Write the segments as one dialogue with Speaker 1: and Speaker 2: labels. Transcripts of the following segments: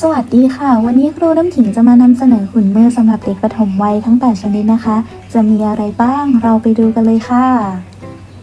Speaker 1: สวัสดีค่ะ วันนี้ครูน้ำขิงจะมานำเสนอหุ่นมือสำหรับเด็กปฐมวัยทั้ง 8 ชนิดนะคะ จะมีอะไรบ้างเราไปดูกันเลยค่ะ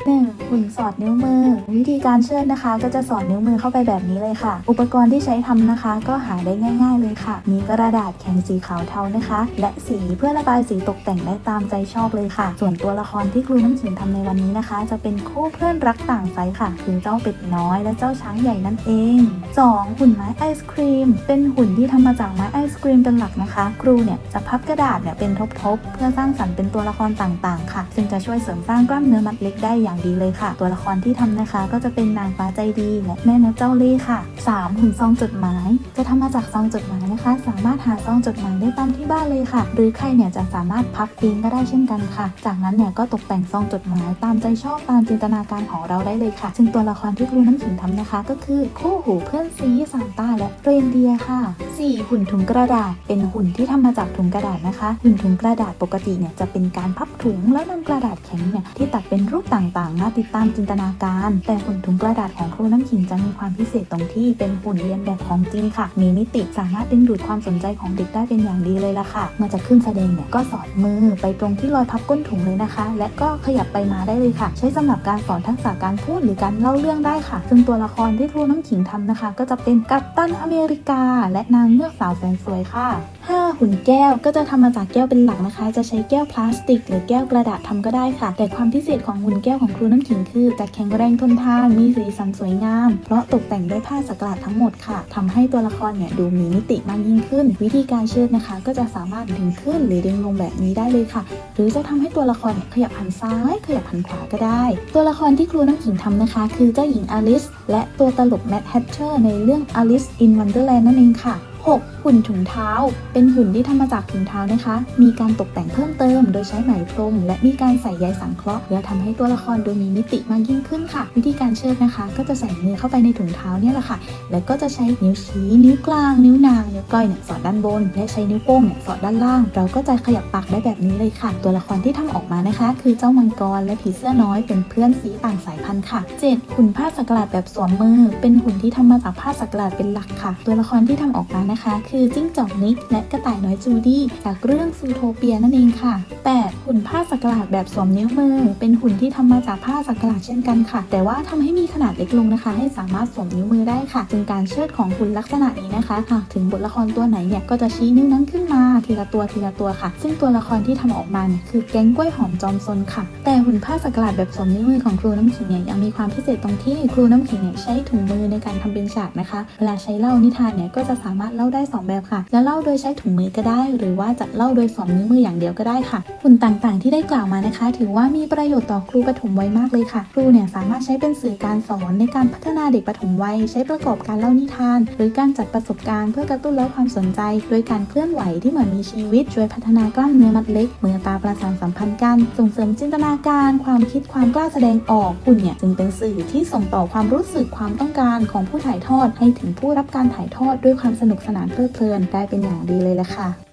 Speaker 1: 1. หุ่นสอดนิ้วมือ วิธีการเชิดนะคะ ก็จะสอดนิ้วมือเข้าไปแบบนี้เลยค่ะ อุปกรณ์ที่ใช้ทำนะคะ ก็หาได้ง่าย ๆเลยค่ะ มีกระดาษแข็งสีขาวเทานะคะ และสีเพื่อระบายสีตกแต่งได้ตามใจชอบเลยค่ะ ส่วนตัวละครที่ครูน้ำขิงทำในวันนี้นะคะ จะเป็นคู่เพื่อนรักต่างไซค่ะ คือเจ้าเป็ดน้อยและเจ้าช้างใหญ่นั่นเอง 2. หุ่นไม้ไอศครีม เป็นหุ่นที่ทำมาจากไม้ไอศครีมเป็นหลักนะคะ ครูเนี่ยจะพับกระดาษเนี่ยเป็นทบๆ เพื่อสร้างสรรค์เป็นตัวละครต่างๆ ค่ะ ซึ่งจะช่วยเสริมสร้างกล้ามเนื้อมัดเล็กได้อย่างดีเลยค่ะ ตัวละครที่ทำนะคะ ก็จะเป็นนางฟ้าใจดีและแม่นกเจ้าเล่ห์ค่ะ 3. หุ่นซองจดหมาย จะทำมาจากซองจดหมายนะคะ สามารถหาซองจดหมายได้ตามที่บ้านเลยค่ะ หรือใครเนี่ยจะสามารถพับเองก็ได้เช่นกันค่ะ จากนั้นเนี่ยก็ตกแต่งซองจดหมายตามใจชอบตามจินตนาการของเราได้เลยค่ะ ซึ่งตัวละครที่ครูน้ำขิงทำนะคะ ก็คือคู่หูเพื่อนซีซานต้าและเรนเดียร์ค่ะ 4. หุ่นถุงกระดาษ เป็นหุ่นที่ทำมาจากถุงกระดาษนะคะ หุ่นถุงกระดาษปกติเนี่ยจะเป็นการพับถุงแล้วนำกระดาษแข็งเนี่ยที่ตัดเป็นรูปต่างๆมาติดตามจินตนาการ แต่หุ่นถุงกระดาษของครูน้ำขิงจะมีความพิเศษตรงที่เป็นหุ่นเรียนแบบของจริงค่ะ มีมิติสามารถดึงดูดความสนใจของเด็กได้เป็นอย่างดีเลยล่ะค่ะเมื่อจะขึ้นแสดงเนี่ยก็สอดมือไปตรงที่รอยพับก้นถุงเลยนะคะ และก็ขยับไปมาได้เลยค่ะ ใช้สำหรับการสอนทักษะการพูดหรือการเล่าเรื่องได้ค่ะ ซึ่งตัวละครที่ครูน้ำขิงทำนะคะ ก็จะเป็นกัปตันอเมริกา และนางเงือกสาวแสนสวยค่ะ 5. หุ่นแก้วก็จะทำมาจากแก้วเป็นหลักนะคะ จะใช้แก้วพลาสติก หรือแก้วกระดาษทำก็ได้ค่ะ แต่ความพิเศษของหุ่นแก้วของครูน้ำขิงคือจะแข็งแรงทนทาน มีสีสันสวยงาม เพราะตกแต่งด้วยผ้าสักหลาดทั้งหมดค่ะทำให้ตัวละครเนี่ยดูมีมิติมากยิ่งขึ้น วิธีการเชิดนะคะ ก็จะสามารถดึงขึ้นหรือดึงลงแบบนี้ได้เลยค่ะ หรือจะทำให้ตัวละครเนี่ยขยับหันซ้าย ขยับหันขวาก็ได้ ตัวละครที่ครูน้ำขิงทำนะคะ คือเจ้าหญิงอลิสและตัวตลกแมทแฮทเชอร์ในเรื่อง Alice in Wonderland นั่นเองค่ะ 6. หุ่นถุงเท้า เป็นหุ่นที่ทำมาจากถุงเท้านะคะ มีการตกแต่งเพิ่มเติม โดยใช้ไหมพรม และมีการใส่ใยสังเคราะห์เพื่อทำให้ตัวละครดูมีมิติมากยิ่งขึ้นค่ะ วิธีการเชิดนะคะ ก็จะใส่มือเข้าไปในถุงเท้าเนี่ยแหละค่ะ แล้วก็จะใช้นิ้วชี้นิ้วกลาง นิ้วนางนิ้วก้อยเนี่ยสอดด้านบน และใช้นิ้วโป้งเนี่ยสอดด้านล่าง เราก็จะขยับปากได้แบบนี้เลยค่ะ ตัวละครที่ทำออกมานะคะ คือเจ้ามังกรและผีเสื้อน้อยเป็นเพื่อนสีต่างสายพันธุ์ค่ะ 7. หุ่นผ้าสักหลาดแบบสวมมือ เป็นหุ่นที่ทำมาจากผ้าสักหลาดเป็นหลักค่ะ ตัวละครที่ทำออกมานะคะคือจิ้งจอกนิกและกระต่ายน้อยจูดี้จากเรื่องซูโทเปียนั่นเองค่ะ 8. หุ่นผ้าสักหลาดแบบสวมนิ้วมือ เป็นหุ่นที่ทำมาจากผ้าสักหลาดเช่นกันค่ะ แต่ว่าทำให้มีขนาดเล็กลงนะคะ ให้สามารถสวมนิ้วมือได้ค่ะจึงการเชิดของหุ่นลักษณะนี้นะคะหากถึงบทละครตัวไหนเนี่ยก็จะชี้นิ้วนั้นขึ้นมาทีละตัวทีละตัวค่ะ ซึ่งตัวละครที่ทำออกมาเนี่ยคือแก๊งกล้วยหอมจอมซนค่ะ แต่หุ่นผ้าสักหลาดแบบสวมนิ้วมือของครูน้ำขิงเนี่ยยังมีความพิเศษตรงที่ครูน้ำขิงเนี่ยใช้ถุงมือในการทำเป็นฉากนะคะ เวลาใช้เล่านิทานเนี่ยก็จะสามารถเล่าได้สองแบบค่ะ จะเล่าโดยใช้ถุงมือก็ได้ หรือว่าจะเล่าโดยสวมนิ้วมืออย่างเดียวก็ได้ค่ะหุ่นต่างๆ ที่ได้กล่าวมานะคะ ถือว่ามีประโยชน์ต่อครูปฐมวัยมากเลยค่ะ ครูเนี่ยสามารถใช้เป็นสื่อการสอนในการพัฒนาเด็กปฐมวัย ใช้ประกอบการเล่านิทาน หรือการจัดประสบการณ์เพื่อกระตุ้นและความสนใจ โดยการเคลื่อนไหวที่เหมือนมีชีวิต ช่วยพัฒนากล้ามเนื้อมัดเล็กมือตาประสานสัมพันธ์กันส่งเสริมจินตนาการ ความคิดความกล้าแสดงออกหุ่นเนี่ยจึงเป็นสื่อที่ส่งต่อความรู้สึกความต้องการของผู้ถ่ายทอดให้ถึงผู้รับการถ่ายทอดด้วยความสนุกสนานเพลิดเพลินได้เป็นอย่างดีเลยละค่ะ